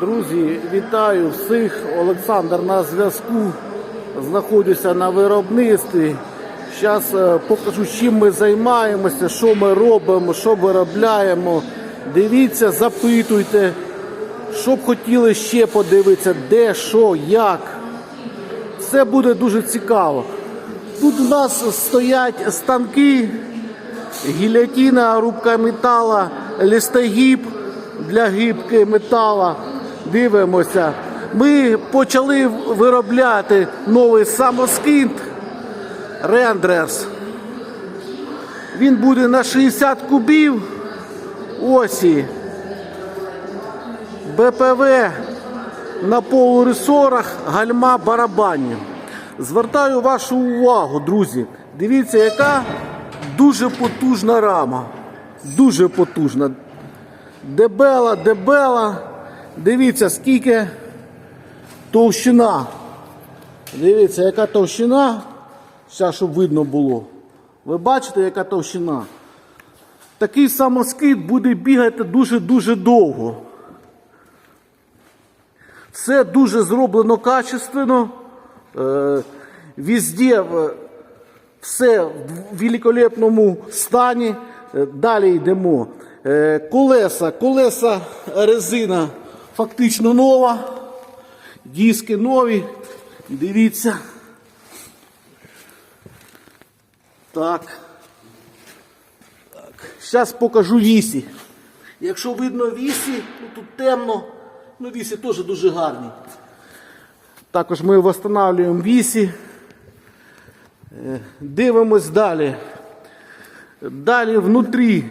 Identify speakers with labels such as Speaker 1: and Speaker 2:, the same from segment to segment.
Speaker 1: Друзі, вітаю всіх. Олександр на зв'язку. Знаходжуся на виробництві. Зараз покажу, чим ми займаємося, що ми робимо, що виробляємо. Дивіться, запитуйте, що б хотіли ще подивитися, де, що, як. Все буде дуже цікаво. Тут у нас стоять станки, гілятина, рубка метала, листогіб для гібки метала. Дивимося. Ми почали виробляти новий самоскид Рендрерс. Він буде на 60 кубів осі. БПВ на полуресорах, гальма барабанів. Звертаю вашу увагу, друзі. Дивіться, яка дуже потужна рама. Дуже потужна. Дебела, дебела. Дивіться, скільки товщина. Дивіться, яка товщина. Зараз, щоб видно було. Ви бачите, яка товщина? Такий самоскид буде бігати дуже-дуже довго. Все дуже зроблено качественно. Е, Везде все в великолепному стані. Е, Далі йдемо. Е, Колеса, колеса резина фактично нова. Диски нові. Дивіться. Так. Так. Зараз покажу вісі. Якщо видно вісі, ну тут темно, ну вісі теж дуже гарні. Також ми встановлюємо вісі. Е, Дивимось далі. Далі внутрі.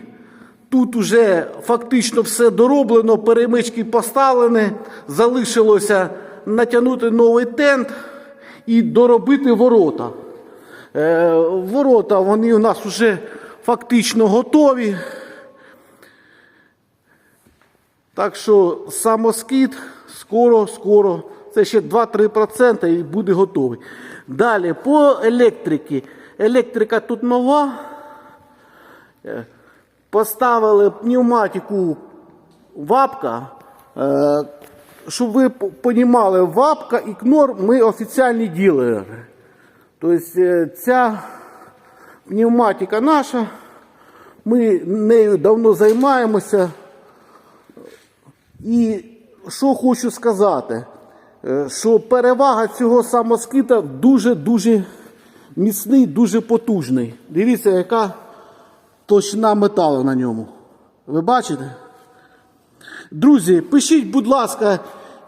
Speaker 1: Тут вже фактично все дороблено, перемички поставлені. Залишилося натягнути новий тент і доробити ворота. Е, Ворота вони у нас вже фактично готові. Так що самоскид скоро, скоро, це ще 2-3% і буде готовий. Далі по електриці. Електрика тут нова. Поставили пневматику вапка. Е, Щоб ви розуміли, вапка і кнор ми офіційні ділери. Тобто е, ця пневматика наша, ми нею давно займаємося. І що хочу сказати, е, що перевага цього самоскита дуже-дуже міцний, дуже потужний. Дивіться, яка товщина металу на ньому. Ви бачите? Друзі, пишіть, будь ласка,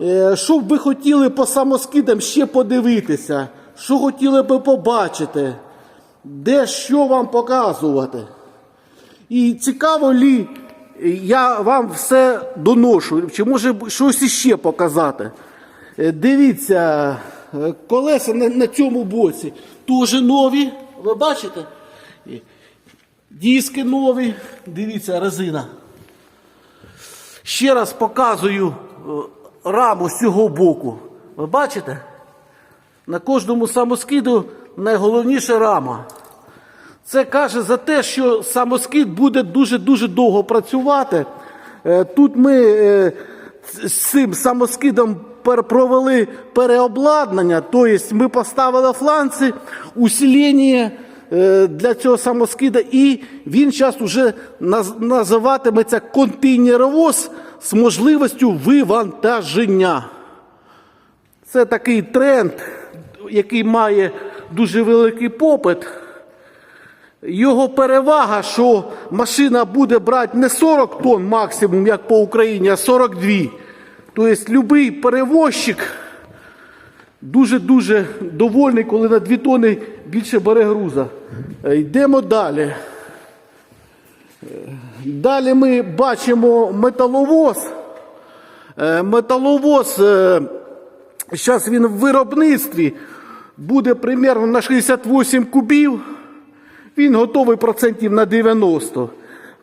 Speaker 1: е, що б ви хотіли по самоскидам ще подивитися, що хотіли би побачити, де що вам показувати. І цікаво лі, я вам все доношу, чи може щось іще показати. Е, Дивіться, е, колеса на цьому боці теж нові, ви бачите? Диски нові, дивіться, резина. Ще раз показую е, раму з цього боку. Ви бачите? На кожному самоскиду найголовніша рама. Це каже за те, що самоскид буде дуже-дуже довго працювати. Е, Тут ми е, з цим самоскидом провели переобладнання, тобто ми поставили фланці, усилення для цього самоскида, і він зараз вже називатиметься контейнеровоз з можливістю вивантаження. Це такий тренд, який має дуже великий попит. Його перевага, що машина буде брати не 40 тонн максимум, як по Україні, а 42. Тобто будь-який перевозчик дуже-дуже довольний, коли на 2 тонни більше бере груза. Е, Йдемо далі. Е, Далі ми бачимо металовоз. Е, Металовоз, зараз він в виробництві, буде примерно на 68 кубів. Він готовий процентів на 90.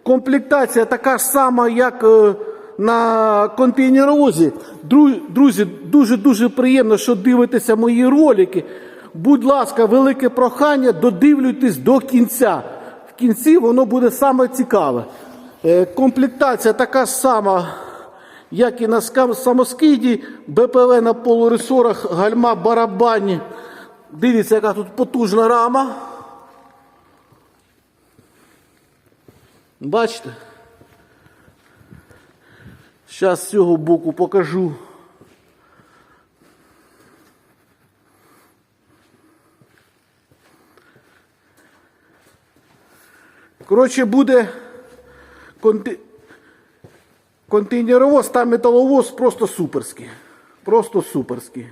Speaker 1: Комплектація така ж сама, як на контейнеровозі. Друзі, дуже-дуже приємно, що дивитеся мої ролики. Будь ласка, велике прохання, додивлюйтесь до кінця. В кінці воно буде саме цікаве. Е, Комплектація така сама, як і на самоскиді, БПВ на полуресорах, гальма барабані. Дивіться, яка тут потужна рама. Бачите? Зараз з цього боку покажу. Коротше, буде конте... контейнеровоз та металовоз просто суперський. Просто суперський.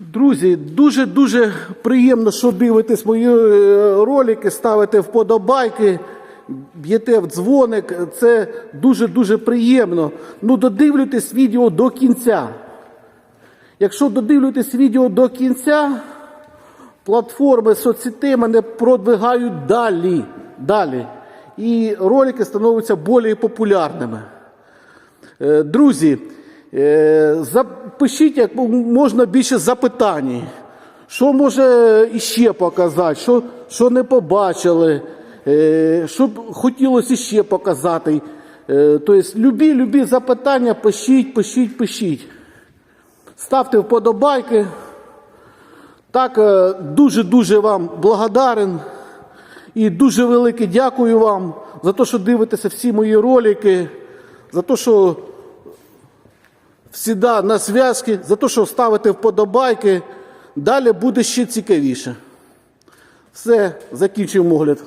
Speaker 1: Друзі, дуже-дуже приємно, що дивитесь мої е, ролики, ставите вподобайки, б'єте в дзвоник. Це дуже-дуже приємно. Ну, додивлюйтесь відео до кінця. Якщо додивлюєтесь відео до кінця, платформи соцсетей мене продвигають далі. далі. І ролики становляться більш популярними. Е, Друзі, запишіть як можна більше запитань. Що може іще показати, що, що не побачили, е, що б хотілося іще показати. Е, Тобто, любі, любі запитання пишіть, пишіть, пишіть. Ставте вподобайки. Так, е, дуже-дуже вам благодарен. І дуже велике дякую вам за те, що дивитеся всі мої ролики, за те, що всіда на зв'язки, за те, що ставите вподобайки. Далі буде ще цікавіше. Все, закінчуємо огляд.